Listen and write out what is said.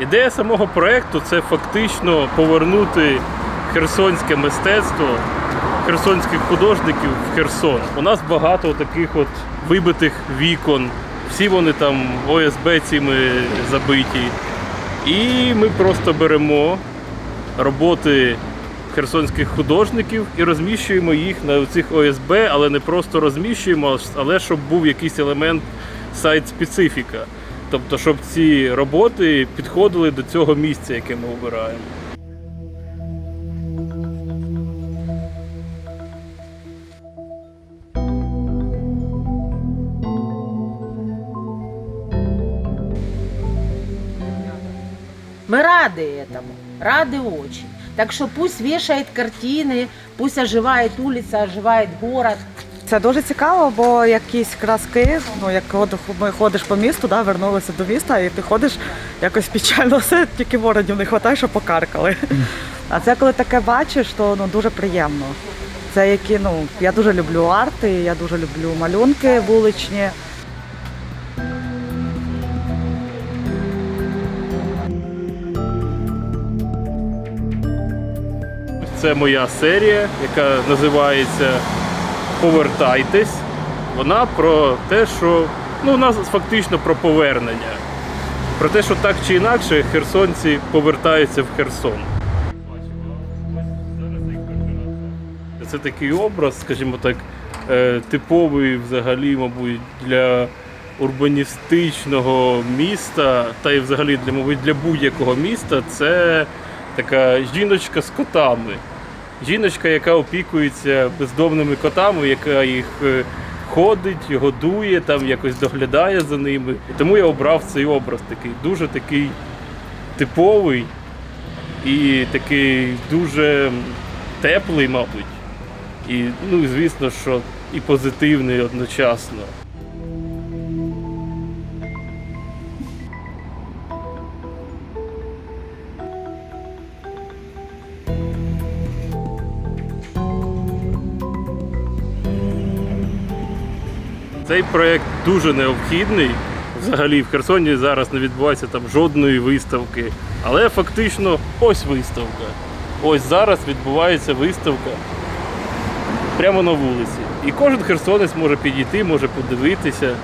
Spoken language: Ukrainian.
Ідея самого проєкту це фактично повернути херсонське мистецтво, херсонських художників в Херсон. У нас багато таких от вибитих вікон, всі вони там ОСБ цими забиті. І ми просто беремо роботи херсонських художників і розміщуємо їх на цих ОСБ, але не просто розміщуємо, але щоб був якийсь елемент сайт-специфіка. Тобто, щоб ці роботи підходили до цього місця, яке ми обираємо. Мы рады этому, рады очень. Так что пусть вешает картины, пусть оживает улица, оживает город. Це дуже цікаво, бо якісь краски, ну як ми ходиш по місту, да, вернулися до міста, і ти ходиш якось печально все, тільки воронів не вистачає, щоб покаркали. А це коли таке бачиш, то ну дуже приємно. Це які, ну я дуже люблю арти, я дуже люблю малюнки вуличні. Це моя серія, яка називається Повертайтесь. Вона про те, що ну, у нас фактично про повернення. Про те, що так чи інакше херсонці повертаються в Херсон. Це такий образ, скажімо так, е, типовий взагалі, мабуть, для урбаністичного міста, та й взагалі для, мабуть, для будь-якого міста, це така жіночка з котами. Жіночка, яка опікується бездомними котами, яка їх е, ходить, годує, там якось доглядає за ними. Тому я обрав цей образ такий, дуже такий типовий і такий дуже теплий, мабуть. І, ну, звісно, що і позитивний одночасно. Цей проєкт дуже необхідний. Взагалі в Херсоні зараз не відбувається там жодної виставки. Але фактично ось виставка. Ось зараз відбувається виставка прямо на вулиці. І кожен херсонець може підійти, може подивитися.